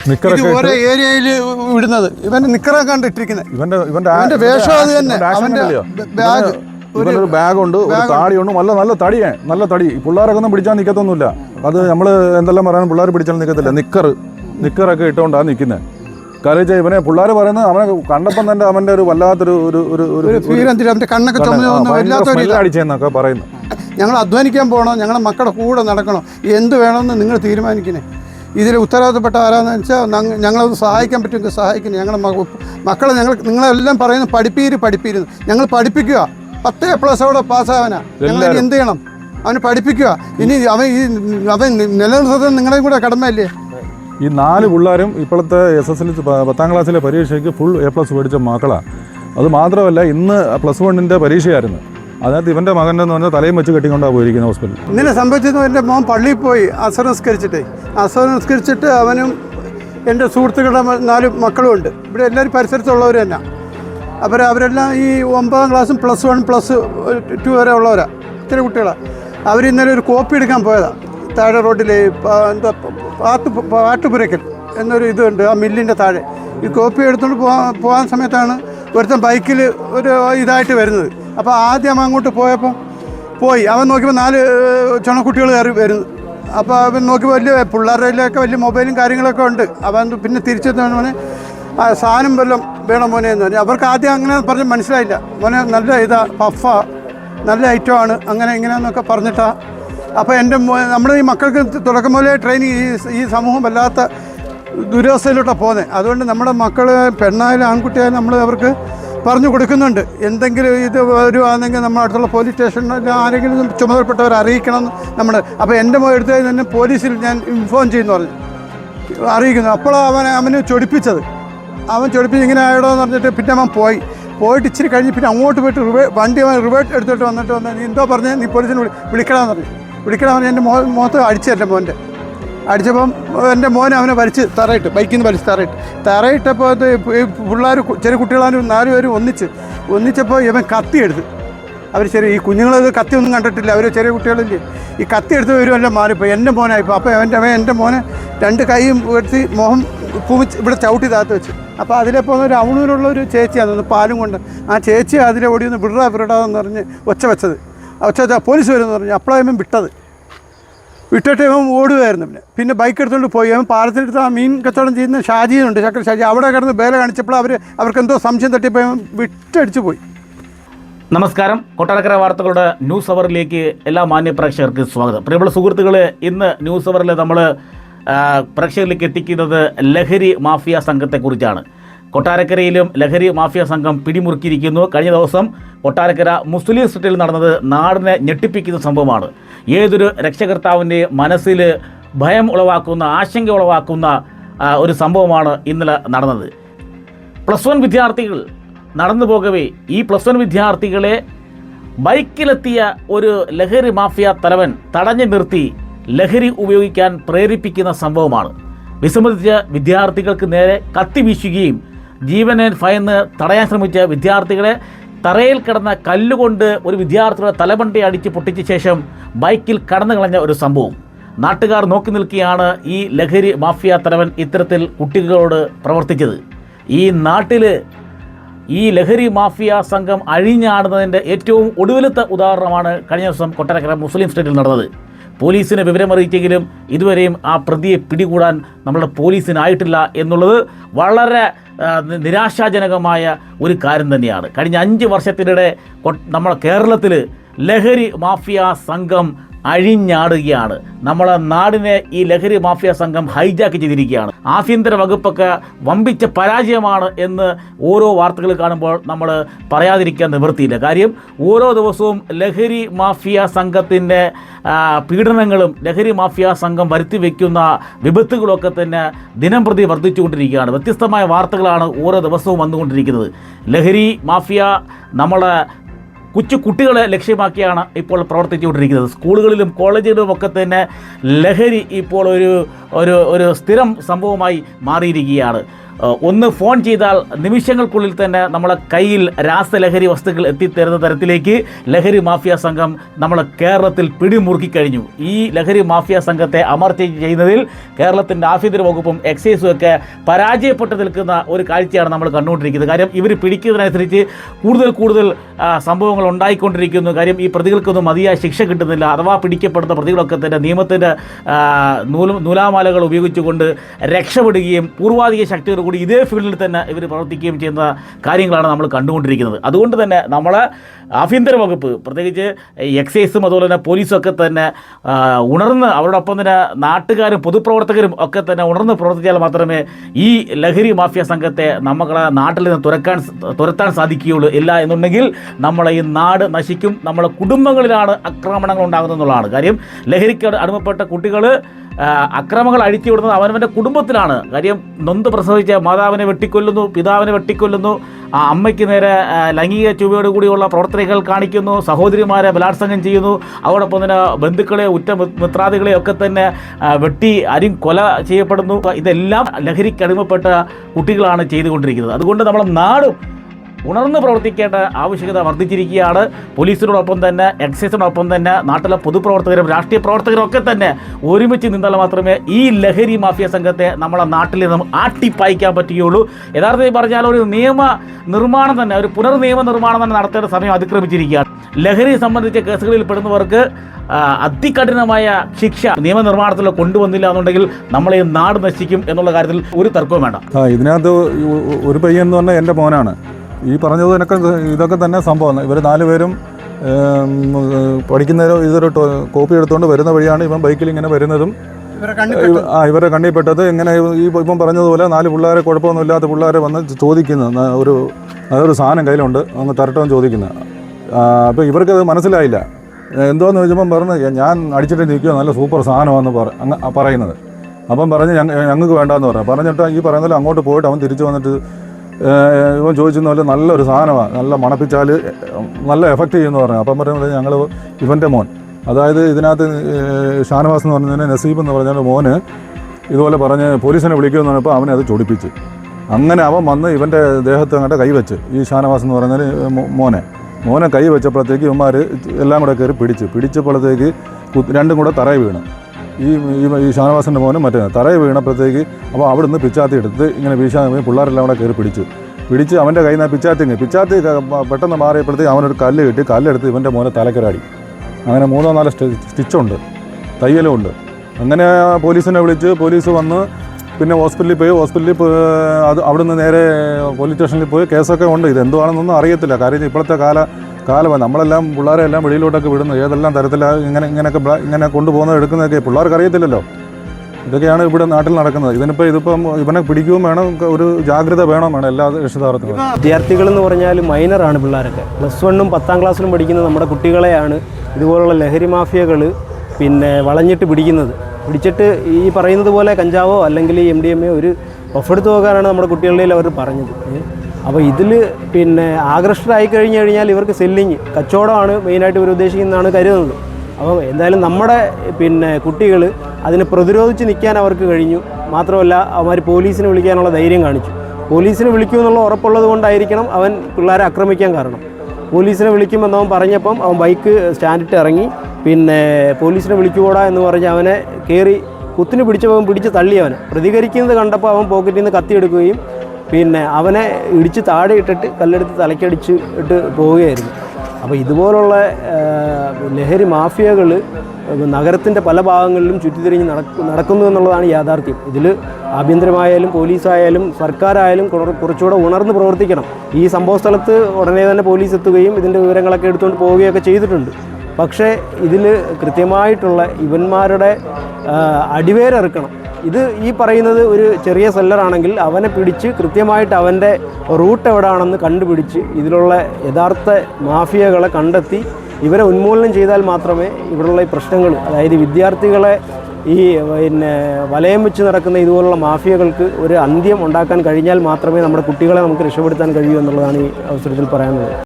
നിക്കറൊക്കെ ഓരോ ഏരിയയിൽ വിടുന്നത് ഇവന്റെ നിക്കറ കണ്ടിട്ടിരിക്കുന്നത് ഇവന്റെ ഇവന്റെ അവന്റെ വേഷം അത് തന്നെ. അവന്റെ ബാഗ്. ഒരു ബാഗുണ്ട് ഒരു താടിയുണ്ട് നല്ല നല്ല തടിയേ നല്ല തടി. പിള്ളേരൊക്കെ ഒന്നും പിടിച്ചാൽ നിൽക്കത്തൊന്നുമില്ല അത് നമ്മൾ എന്തെല്ലാം പറയാൻ പിള്ളേർ പിടിച്ചാൽ നിൽക്കത്തില്ല നിക്കർ നിക്കറൊക്കെ ഇട്ടുകൊണ്ടാണ് നിൽക്കുന്നത് കാര്യം ഇവനെ പിള്ളേർ പറയുന്നത് അവനെ കണ്ടപ്പം തന്നെ അവന്റെ ഒരു വല്ലാത്തൊരു ഒരു ഒരു ഒരു അടിച്ചെന്നൊക്കെ പറയുന്നു. ഞങ്ങൾ അധ്വാനിക്കാൻ പോകണോ ഞങ്ങളുടെ മക്കളുടെ കൂടെ നടക്കണോ? എന്ത് വേണമെന്ന് നിങ്ങൾ തീരുമാനിക്കണേ ഇതിൽ ഉത്തരവാദിത്തപ്പെട്ട ആരാന്ന് വെച്ചാൽ ഞങ്ങളൊന്ന് ഞങ്ങളത് സഹായിക്കാൻ പറ്റുമെങ്കിൽ സഹായിക്കുന്നു. ഞങ്ങളുടെ മക- മക്കളെ ഞങ്ങൾ നിങ്ങളെല്ലാം പറയുന്നു പഠിപ്പീര് പഠിപ്പീരുന്നു ഞങ്ങൾ പഠിപ്പിക്കുക. പത്ത് എ പ്ലസ് അവിടെ പാസ്സാവാനാ. ഞങ്ങൾ എന്ത് ചെയ്യണം? അവന് പഠിപ്പിക്കുക. ഇനി അവൻ ഈ അവൻ നിലനിർത്തുന്നത് നിങ്ങളുടെ കൂടെ കടമയല്ലേ? ഈ നാല് പിള്ളേരും ഇപ്പോഴത്തെ എസ് എസ് എൽ പത്താം ക്ലാസ്സിലെ പരീക്ഷയ്ക്ക് ഫുൾ എ പ്ലസ് മേടിച്ച മക്കളാണ് അത് മാത്രമല്ല ഇന്ന് പ്ലസ് വണ്ണിന്റെ പരീക്ഷയായിരുന്നു. അതിനകത്ത് ഇവന്റെ മകൻ എന്ന് പറഞ്ഞാൽ തലയും വെച്ച് കെട്ടിക്കൊണ്ടാണ് പോയിരിക്കുന്നത് ഹോസ്പിറ്റലിൽ. ഇങ്ങനെ സംഭവിച്ചത് എന്റെ മോൻ പള്ളിയിൽ പോയി അസുരസ്കരിച്ചിട്ടേ അസുരസ്കരിച്ചിട്ട് അവനും എന്റെ സുഹൃത്തുക്കളുടെ നാല് മക്കളും ഉണ്ട്. ഇവിടെ എല്ലാവരും പരിസരത്തുള്ളവർ തന്നെ. അപ്പോൾ അവരെല്ലാം ഈ ഒമ്പതാം ക്ലാസ്സും പ്ലസ് വൺ പ്ലസ് ടു വരെ ഉള്ളവരാണ് ഇത്തിരി കുട്ടികളാണ് അവർ ഇന്നലെ ഒരു കോപ്പി എടുക്കാൻ പോയതാണ് താഴെ റോഡിലെ എന്താ പാത്ത് പാട്ടുപുരയ്ക്കൽ എന്നൊരു ഇതുണ്ട് ആ മില്ലിന്റെ താഴെ. ഈ കോപ്പി എടുത്തുകൊണ്ട് പോകാൻ പോകാൻ സമയത്താണ് ഒരുത്തൻ ബൈക്കിൽ ഒരു ഇതായിട്ട് വരുന്നത്. അപ്പോൾ ആദ്യം അങ്ങോട്ട് പോയപ്പോൾ പോയി. അവൻ നോക്കിയപ്പോൾ നാല് ചുണക്കുട്ടികൾ കയറി വരുന്നു. അപ്പോൾ അവൻ നോക്കിയപ്പോൾ വലിയ പിള്ളേരുടെ കയ്യിലൊക്കെ വലിയ മൊബൈലും കാര്യങ്ങളൊക്കെ ഉണ്ട്. അവൻ പിന്നെ തിരിച്ചെത്തുന്ന മോനെ ആ സാധനം വല്ലതും വേണം മോനെ എന്ന് പറഞ്ഞു. അവർക്ക് ആദ്യം അങ്ങനെ പറഞ്ഞ് മനസ്സിലായില്ല. മോനെ നല്ല ഇതാ പഫ നല്ല ഐറ്റമാണ് അങ്ങനെ ഇങ്ങനെയെന്നൊക്കെ പറഞ്ഞിട്ടാ. അപ്പോൾ എന്റെ നമ്മൾ ഈ മക്കൾക്ക് തുടക്കം മുതലേ ട്രെയിനിങ് ഈ ഈ സമൂഹം വല്ലാത്ത ദുരവസ്ഥയിലോട്ടാണ് പോകുന്നത് അതുകൊണ്ട് നമ്മുടെ മക്കൾ പെണ്ണായാലും ആൺകുട്ടിയായാലും നമ്മൾ അവർക്ക് പറഞ്ഞു കൊടുക്കുന്നുണ്ട്. എന്തെങ്കിലും ഇത് വരുവാണെങ്കിൽ നമ്മുടെ അടുത്തുള്ള പോലീസ് സ്റ്റേഷനിൽ ആരെങ്കിലും ചുമതലപ്പെട്ടവരെ അറിയിക്കണം നമ്മൾ അപ്പോൾ എന്റെ എടുത്ത് തന്നെ പോലീസിൽ ഞാൻ ഇൻഫോം ചെയ്യുന്നു പറഞ്ഞു. അറിയിക്കുന്നു. അപ്പോഴാണ് അവൻ അവന് ചൊടിപ്പിച്ചത്. അവൻ ചൊടിപ്പിച്ച് ഇങ്ങനെ ആയടോ എന്ന് പറഞ്ഞിട്ട് പിന്നെ അവൻ പോയി. പോയിട്ട് ഇച്ചിരി കഴിഞ്ഞ് പിന്നെ അങ്ങോട്ട് പോയിട്ട് റിവേ വണ്ടി അവൻ റിവേർട്ട് എടുത്തിട്ട് വന്നിട്ട് വന്ന് നീ എന്തോ പറഞ്ഞ്? നീ പോലീസിനെ വിളി വിളിക്കണമെന്ന് പറഞ്ഞു. വിളിക്കണമെന്ന് പറഞ്ഞ് എന്റെ മോ മുഖത്ത് അടിച്ചു എന്റെ മോന്റെ. അടിച്ചപ്പം എന്റെ മോനെ അവനെ വലിച്ച് തറയിട്ട് ബൈക്കിൽ നിന്ന് വലിച്ച് തറയിട്ട്. തറയിട്ടപ്പോൾ അത് പിള്ളേർ ചെറിയ കുട്ടികളാനും നാല് പേരും ഒന്നിച്ച്. ഒന്നിച്ചപ്പോൾ ഇവൻ കത്തി എടുത്ത്. അവർ ചെറിയ ഈ കുഞ്ഞുങ്ങളത് കത്തി ഒന്നും കണ്ടിട്ടില്ല. അവർ ചെറിയ കുട്ടികളില്ലേ. ഈ കത്തി എടുത്ത് വരുമല്ലോ മാറിപ്പോയി. എന്റെ മോനായിപ്പോൾ അപ്പോൾ അവന്റെ അവൻ എന്റെ മോനെ രണ്ട് കൈയും ഉയർത്തി മോഹം കുമിച്ച് ഇവിടെ ചവിട്ടി താത്ത് വെച്ചു. അപ്പോൾ അതിലെ ഒരു അവണൂരുള്ള ഒരു ചേച്ചിയാണ് പാലും കൊണ്ട്. ആ ചേച്ചി അതിലെ ഓടി ഒന്ന് വിടാ വിടാന്ന് പറഞ്ഞ് ഒച്ച വെച്ചത്. ഒച്ച വെച്ചാൽ പോലീസ് വരുമെന്ന് പറഞ്ഞു. അപ്പോഴാണ് ഇവൻ വിട്ടത്. വിട്ടിട്ട് ഇവൻ ഓടുകയായിരുന്നു പിന്നെ. പിന്നെ ബൈക്ക് എടുത്തുകൊണ്ട് പോയി. അവൻ പാലത്തിനടുത്ത് ആ മീൻ കച്ചവടം ചെയ്യുന്ന ഷാജിയുണ്ട് ചക്ര ഷാജി അവിടെ കിടന്ന് വേല കാണിച്ചപ്പോൾ അവർ അവർക്ക് എന്തോ സംശയം തട്ടിയപ്പോൾ അവൻ വിട്ടടിച്ചു പോയി. നമസ്കാരം. കൊട്ടാരക്കര വാർത്തകളുടെ ന്യൂസ് അവറിലേക്ക് എല്ലാ മാന്യ പ്രേക്ഷകർക്ക് സ്വാഗതം. പ്രിയമുള്ള സുഹൃത്തുക്കളെ ഇന്ന് ന്യൂസ് അവറിൽ നമ്മൾ പ്രേക്ഷകരിലേക്ക് എത്തിക്കുന്നത് ലഹരി മാഫിയ സംഘത്തെക്കുറിച്ചാണ്. കൊട്ടാരക്കരയിലും ലഹരി മാഫിയ സംഘം പിടിമുറുക്കിയിരിക്കുന്നു. കഴിഞ്ഞ ദിവസം കൊട്ടാരക്കര മുസ്ലിം സ്ട്രീറ്റിൽ നടന്നത് നാടിനെ ഞെട്ടിപ്പിക്കുന്ന സംഭവമാണ്. ഏതൊരു രക്ഷകർത്താവിന്റെ മനസ്സിൽ ഭയം ഉളവാക്കുന്ന ആശങ്ക ഉളവാക്കുന്ന ഒരു സംഭവമാണ് ഇന്നലെ നടന്നത്. പ്ലസ് വൺ വിദ്യാർത്ഥികൾ നടന്നു പോകവേ. ഈ പ്ലസ് വൺ വിദ്യാർത്ഥികളെ ബൈക്കിലെത്തിയ ഒരു ലഹരി മാഫിയ തലവൻ തടഞ്ഞു നിർത്തി ലഹരി ഉപയോഗിക്കാൻ പ്രേരിപ്പിക്കുന്ന സംഭവമാണ്. വിസമ്മതിച്ച വിദ്യാർത്ഥികൾക്ക് നേരെ കത്തി വീശുകയും ജീവനെ ഭയന്ന് തടയാൻ ശ്രമിച്ച വിദ്യാർത്ഥികളെ തറയിൽ കിടന്ന കല്ലുകൊണ്ട് ഒരു വിദ്യാർത്ഥിയുടെ തലമണ്ടി അടിച്ച് പൊട്ടിച്ച ശേഷം ബൈക്കിൽ കടന്നു കളഞ്ഞ ഒരു സംഭവം. നാട്ടുകാർ നോക്കി നിൽക്കുകയാണ് ഈ ലഹരി മാഫിയ തലവൻ ഇത്തരത്തിൽ കുട്ടികളോട് പ്രവർത്തിച്ചത്. ഈ നാട്ടിൽ ഈ ലഹരി മാഫിയ സംഘം അഴിഞ്ഞാടുന്നതിന്റെ ഏറ്റവും ഒടുവിലത്തെ ഉദാഹരണമാണ് കഴിഞ്ഞ ദിവസം കൊട്ടാരക്കര മുസ്ലിം സ്റ്റേറ്റിൽ നടന്നത്. പോലീസിന് വിവരമറിയിച്ചെങ്കിലും ഇതുവരെയും ആ പ്രതിയെ പിടികൂടാൻ നമ്മുടെ പോലീസിനായിട്ടില്ല എന്നുള്ളത് വളരെ നിരാശാജനകമായ ഒരു കാര്യം തന്നെയാണ്. കഴിഞ്ഞ അഞ്ച് വർഷത്തിനിടെ നമ്മുടെ കേരളത്തിൽ ലഹരി മാഫിയ സംഘം അഴിഞ്ഞാടുകയാണ്. നമ്മളെ നാടിനെ ഈ ലഹരി മാഫിയ സംഘം ഹൈജാക്ക് ചെയ്തിരിക്കുകയാണ്. ആഭ്യന്തര വകുപ്പൊക്കെ വമ്പിച്ച പരാജയമാണ് എന്ന് ഓരോ വാർത്തകൾ കാണുമ്പോൾ നമ്മൾ പറയാതിരിക്കാൻ നിവൃത്തിയില്ല. കാര്യം ഓരോ ദിവസവും ലഹരി മാഫിയ സംഘത്തിന്റെ പീഡനങ്ങളും ലഹരി മാഫിയ സംഘം വരുത്തി വയ്ക്കുന്ന വിപത്തുകളൊക്കെ തന്നെ ദിനം പ്രതി വർദ്ധിച്ചുകൊണ്ടിരിക്കുകയാണ്. വ്യത്യസ്തമായ വാർത്തകളാണ് ഓരോ ദിവസവും വന്നുകൊണ്ടിരിക്കുന്നത്. ലഹരി മാഫിയ നമ്മളെ കൊച്ചു കുട്ടികളെ ലക്ഷ്യമാക്കിയാണ് ഇപ്പോൾ പ്രവർത്തിച്ചുകൊണ്ടിരിക്കുന്നത്. സ്കൂളുകളിലും കോളേജുകളിലും ഒക്കെ തന്നെ ലഹരി ഇപ്പോൾ ഒരു ഒരു ഒരു സ്ഥിരം സംഭവമായി മാറിയിരിക്കുകയാണ്. ഒന്ന് ഫോൺ ചെയ്താൽ നിമിഷങ്ങൾക്കുള്ളിൽ തന്നെ നമ്മളെ കയ്യിൽ രാസലഹരി വസ്തുക്കൾ എത്തിത്തരുന്ന തരത്തിലേക്ക് ലഹരി മാഫിയ സംഘം നമ്മളെ കേരളത്തിൽ പിടിമുറുക്കി കഴിഞ്ഞു. ഈ ലഹരി മാഫിയ സംഘത്തെ അമർച്ച ചെയ്യുന്നതിൽ കേരളത്തിന്റെ ആഭ്യന്തര വകുപ്പും എക്സൈസും ഒക്കെ പരാജയപ്പെട്ട് നിൽക്കുന്ന ഒരു കാഴ്ചയാണ് നമ്മൾ കണ്ടുകൊണ്ടിരിക്കുന്നത്. കാര്യം ഇവർ പിടിക്കുന്നതിനനുസരിച്ച് കൂടുതൽ കൂടുതൽ സംഭവങ്ങൾ ഉണ്ടായിക്കൊണ്ടിരിക്കുന്നു. കാര്യം ഈ പ്രതികൾക്കൊന്നും മതിയായ ശിക്ഷ കിട്ടുന്നില്ല. അഥവാ പിടിക്കപ്പെടുന്ന പ്രതികളൊക്കെ തന്നെ നിയമത്തിന്റെ നൂല നൂലാമാലകൾ ഉപയോഗിച്ചുകൊണ്ട് രക്ഷപ്പെടുകയും പൂർവാധിക ശക്തിയോടുകൂടി ഇതേ ഫീൽഡിൽ തന്നെ ഇവർ പ്രവർത്തിക്കുകയും ചെയ്യുന്ന കാര്യങ്ങളാണ് നമ്മൾ കണ്ടുകൊണ്ടിരിക്കുന്നത്. അതുകൊണ്ട് തന്നെ നമ്മൾ ആഭ്യന്തര വകുപ്പ് പ്രത്യേകിച്ച് എക്സൈസും അതുപോലെ തന്നെ പോലീസും ഒക്കെ തന്നെ ഉണർന്ന് അവരോടൊപ്പം തന്നെ നാട്ടുകാരും പൊതുപ്രവർത്തകരും ഒക്കെ തന്നെ ഉണർന്ന് പ്രവർത്തിച്ചാൽ മാത്രമേ ഈ ലഹരി മാഫിയ സംഘത്തെ നമ്മളെ നാട്ടിൽ നിന്ന് തുരക്കാൻ തുരത്താൻ സാധിക്കുകയുള്ളൂ. ഇല്ല എന്നുണ്ടെങ്കിൽ നമ്മളെ ഈ നാട് നശിക്കും. നമ്മളെ കുടുംബങ്ങളിലാണ് ആക്രമണങ്ങൾ ഉണ്ടാകുന്നത് എന്നുള്ളതാണ് കാര്യം. ലഹരിക്ക് അടിമപ്പെട്ട കുട്ടികൾ അക്രമങ്ങൾ അഴിച്ചുവിടുന്നത് അവനവന്റെ കുടുംബത്തിലാണ്. കാര്യം നൊന്ത് പ്രസവിച്ച മാതാവിനെ വെട്ടിക്കൊല്ലുന്നു പിതാവിനെ വെട്ടിക്കൊല്ലുന്നു. ആ അമ്മയ്ക്ക് നേരെ ലൈംഗിക ചുവയോടുകൂടിയുള്ള പ്രവർത്തനങ്ങൾ കാണിക്കുന്നു സഹോദരിമാരെ ബലാത്സംഗം ചെയ്യുന്നു. അതോടൊപ്പം തന്നെ ബന്ധുക്കളെ ഉറ്റ മിത്രാദികളെ ഒക്കെ തന്നെ വെട്ടി അരിം കൊല ചെയ്യപ്പെടുന്നു. ഇതെല്ലാം ലഹരിക്കടിമപ്പെട്ട കുട്ടികളാണ് ചെയ്തുകൊണ്ടിരിക്കുന്നത്. അതുകൊണ്ട് നമ്മളെ നാടും ഉണർന്ന് പ്രവർത്തിക്കേണ്ട ആവശ്യകത വർദ്ധിച്ചിരിക്കുകയാണ്. പോലീസിനോടൊപ്പം തന്നെ എക്സൈസിനോടൊപ്പം തന്നെ നാട്ടിലെ പൊതുപ്രവർത്തകരും രാഷ്ട്രീയ പ്രവർത്തകരും ഒക്കെ തന്നെ ഒരുമിച്ച് നിന്നാൽ മാത്രമേ ഈ ലഹരി മാഫിയ സംഘത്തെ നമ്മളെ നാട്ടിൽ നിന്നും ആട്ടിപ്പായിക്കാൻ പറ്റുകയുള്ളൂ. യഥാർത്ഥത്തിൽ പറഞ്ഞാൽ ഒരു നിയമ നിർമ്മാണം തന്നെ ഒരു പുനർനിയമ നിർമ്മാണം തന്നെ നടത്തേണ്ട സമയം അതിക്രമിച്ചിരിക്കുകയാണ്. ലഹരി സംബന്ധിച്ച കേസുകളിൽ പെടുന്നവർക്ക് അതികഠിനമായ ശിക്ഷ നിയമനിർമ്മാണത്തിൽ കൊണ്ടുവന്നില്ല എന്നുണ്ടെങ്കിൽ നമ്മളെ നാട് നശിക്കും എന്നുള്ള കാര്യത്തിൽ ഒരു തർക്കവും വേണ്ട. ഇതിനകത്ത് ഒരു പയ്യൻ എന്ന് പറഞ്ഞാൽ എന്റെ മോനാണ്. ഈ പറഞ്ഞത് എനിക്ക് ഇതൊക്കെ തന്നെ സംഭവം ഇവർ നാലുപേരും ഏം, പഠിക്കുന്നതിന് ഇതൊരു കോപ്പി എടുത്തുകൊണ്ട് വരുന്ന വഴിയാണ് ഇവൻ ബൈക്കിൽ ഇങ്ങനെ വരുന്നതും. ആ ഇവരെ കണ്ണിപ്പെട്ടത് ഇങ്ങനെ ഈ ഇപ്പം പറഞ്ഞതുപോലെ നാല് പിള്ളേരെ കുഴപ്പമൊന്നുമില്ലാത്ത പിള്ളേരെ വന്ന് ചോദിക്കുന്നത് ഒരു നല്ലൊരു സാധനം കയ്യിലുണ്ട്. അങ്ങ് തരട്ടെന്ന് ചോദിക്കുന്നത് അപ്പോൾ അത് മനസ്സിലായില്ല. എന്തോന്ന് ചോദിച്ചപ്പം പറഞ്ഞു "ഞാൻ- അടിച്ചിട്ട് നിൽക്കുക നല്ല സൂപ്പർ സാധനമാണെന്ന് പറ പറയുന്നത്. അപ്പം പറഞ്ഞ് ഞങ്ങ ഞങ്ങൾക്ക് വേണ്ടാന്ന് പറഞ്ഞു പറഞ്ഞിട്ട് ഈ പറയുന്നതിൽ അങ്ങോട്ട് പോയിട്ട് അവൻ തിരിച്ചു വന്നിട്ട് ഇവൻ ചോദിച്ചെന്ന പോലെ നല്ലൊരു സാധനമാണ് നല്ല മണപ്പിച്ചാൽ നല്ല എഫക്റ്റ് ചെയ്യുമെന്ന് പറഞ്ഞു. അപ്പം പറയുന്നത് ഞങ്ങൾ ഇവന്റെ മോൻ. അതായത് ഇതിനകത്ത് ഷാനവാസ് എന്ന് പറഞ്ഞതിന് നസീബ് എന്ന് പറഞ്ഞാൽ മോന് ഇതുപോലെ പറഞ്ഞ് പോലീസിനെ വിളിക്കുമെന്ന് പറഞ്ഞപ്പോൾ അവനെ അത് ചൊടിപ്പിച്ച്. അങ്ങനെ അവൻ വന്ന് ഇവന്റെ ദേഹത്ത് അങ്ങോട്ട് കൈവച്ച് ഈ ഷാനവാസ് എന്ന് പറഞ്ഞാൽ മോനെ. മോനെ കൈ വെച്ചപ്പോഴത്തേക്ക് ഇവന്മാർ എല്ലാം കൂടെ കയറി പിടിച്ച്. പിടിച്ചപ്പോഴത്തേക്ക് രണ്ടും കൂടെ തറയിൽ വീണ്. ഈ ഈ- ഷാനവാസിന്റെ മോനും മറ്റേ തറയിൽ വീണപ്പോഴത്തേക്ക് അപ്പോൾ അവിടെ നിന്ന് പിച്ചാത്തി എടുത്ത് ഇങ്ങനെ വീശാൻ പിള്ളേരെല്ലാം കൂടെ കയറി പിടിച്ചു. പിടിച്ച് അവന്റെ കയ്യിൽ നിന്ന് പിച്ചാത്തി പിച്ചാത്തി പെട്ടെന്ന് മാറിയപ്പോഴത്തേക്ക് അവനൊരു കല്ല് കിട്ടി കല്ലെടുത്ത് ഇവന്റെ മോനെ തലക്കരാടി. അങ്ങനെ മൂന്നോ നാലോ സ്റ്റി സ്റ്റിച്ചുണ്ട് തയ്യലും ഉണ്ട് അങ്ങനെ പോലീസിനെ വിളിച്ച് പോലീസ് വന്ന് പിന്നെ ഹോസ്പിറ്റലിൽ പോയി ഹോസ്പിറ്റലിൽ അത് അവിടുന്ന് നേരെ പോലീസ് സ്റ്റേഷനിൽ പോയി കേസൊക്കെ ഉണ്ട്. ഇത് എന്തുവാണെന്നൊന്നും അറിയത്തില്ല. കാര്യം ഇപ്പോഴത്തെ കാല കാലമാണ് നമ്മളെല്ലാം പിള്ളേരെ എല്ലാം വെളിയിലോട്ടൊക്കെ വിടുന്നു. ഏതെല്ലാം തരത്തിലാണ് ഇങ്ങനെ ഇങ്ങനെയൊക്കെ ഇങ്ങനെ കൊണ്ടുപോകുന്നത് എടുക്കുന്നതൊക്കെ പിള്ളേർക്ക് അറിയത്തില്ലല്ലോ. ഇതൊക്കെയാണ് ഇവിടെ നാട്ടിൽ നടക്കുന്നത്. ഇതിനിപ്പോൾ ഇതിപ്പം ഇവനെ പിടിക്കുകയും വേണം ഒരു ജാഗ്രത വേണം വേണം എല്ലാ രക്ഷിതാർത്ഥങ്ങളും. വിദ്യാർത്ഥികൾ എന്ന് പറഞ്ഞാൽ മൈനറാണ് പിള്ളേരൊക്കെ. പ്ലസ് വണ്ണും പത്താം ക്ലാസ്സിലും പഠിക്കുന്ന നമ്മുടെ കുട്ടികളെയാണ്. ഇതുപോലുള്ള ലഹരി മാഫിയകൾ പിന്നെ വളഞ്ഞിട്ട് പിടിക്കുന്നത്. പിടിച്ചിട്ട് ഈ പറയുന്നത് പോലെ കഞ്ചാവോ അല്ലെങ്കിൽ എം ഡി എം എ ഒരു ഒഫെടുത്ത് പോകാനാണ് നമ്മുടെ കുട്ടികളിൽ അവർ പറഞ്ഞത്. അപ്പോൾ ഇതിൽ പിന്നെ ആകൃഷ്ടരായി കഴിഞ്ഞു കഴിഞ്ഞാൽ ഇവർക്ക് സെല്ലിങ് കച്ചവടമാണ് മെയിനായിട്ട് ഇവർ ഉദ്ദേശിക്കുന്നതാണ് കരുതുന്നത്. അപ്പോൾ എന്തായാലും നമ്മുടെ പിന്നെ കുട്ടികൾ അതിനെ പ്രതിരോധിച്ച് നിൽക്കാൻ അവർക്ക് കഴിഞ്ഞു. മാത്രമല്ല അവന്മാർ പോലീസിനെ വിളിക്കാനുള്ള ധൈര്യം കാണിച്ചു. പോലീസിനെ വിളിക്കുമെന്നുള്ള ഉറപ്പുള്ളത് കൊണ്ടായിരിക്കണം അവൻ പിള്ളേരെ ആക്രമിക്കാൻ കാരണം. പോലീസിനെ വിളിക്കുമെന്ന് അവൻ പറഞ്ഞപ്പം അവൻ ബൈക്ക് സ്റ്റാൻഡിട്ട് ഇറങ്ങി. പിന്നെ പോലീസിനെ വിളിച്ചുകൂടാ എന്ന് പറഞ്ഞ് അവനെ കയറി കുത്തിന് പിടിച്ചപ്പോൾ പിടിച്ച് തള്ളി അവനെ. പ്രതികരിക്കുന്നത് കണ്ടപ്പോൾ അവൻ പോക്കറ്റിൽ നിന്ന് കത്തിയെടുക്കുകയും പിന്നെ അവനെ ഇടിച്ച് താഴെ ഇട്ടിട്ട് കല്ലെടുത്ത് തലക്കടിച്ച് ഇട്ട് പോവുകയായിരുന്നു. അപ്പോൾ ഇതുപോലുള്ള ലഹരി മാഫിയകൾ നഗരത്തിന്റെ പല ഭാഗങ്ങളിലും ചുറ്റിത്തിരിഞ്ഞ് നടക്കു നടക്കുന്നു എന്നുള്ളതാണ് യാഥാർത്ഥ്യം. ഇതിൽ ആഭ്യന്തരമായാലും പോലീസായാലും സർക്കാരായാലും കുറ- കുറച്ചുകൂടെ ഉണർന്ന് പ്രവർത്തിക്കണം. ഈ സംഭവ സ്ഥലത്ത് ഉടനെ തന്നെ പോലീസ് എത്തുകയും ഇതിന്റെ വിവരങ്ങളൊക്കെ എടുത്തുകൊണ്ട് പോവുകയൊക്കെ ചെയ്തിട്ടുണ്ട്. പക്ഷേ ഇതിൽ കൃത്യമായിട്ടുള്ള ഇവന്മാരുടെ അടിവേരിറക്കണം ഇത് ഈ പറയുന്നത് ഒരു ചെറിയ സെല്ലറാണെങ്കിൽ അവനെ പിടിച്ച് കൃത്യമായിട്ട് അവന്റെ റൂട്ട് എവിടെയാണെന്ന് കണ്ടുപിടിച്ച് ഇതിലുള്ള യഥാർത്ഥ മാഫിയകളെ കണ്ടെത്തി ഇവരെ ഉന്മൂലനം ചെയ്താൽ മാത്രമേ ഇവിടെയുള്ള ഈ പ്രശ്നങ്ങൾ അതായത് വിദ്യാർത്ഥികളെ ഈ പിന്നെ വലയം വെച്ച് നടക്കുന്ന ഇതുപോലുള്ള മാഫിയകൾക്ക് ഒരു അന്ത്യം ഉണ്ടാക്കാൻ കഴിഞ്ഞാൽ മാത്രമേ നമ്മുടെ കുട്ടികളെ നമുക്ക് രക്ഷപ്പെടുത്താൻ കഴിയൂ എന്നുള്ളതാണ് ഈ അവസരത്തിൽ പറയാനുള്ളത്.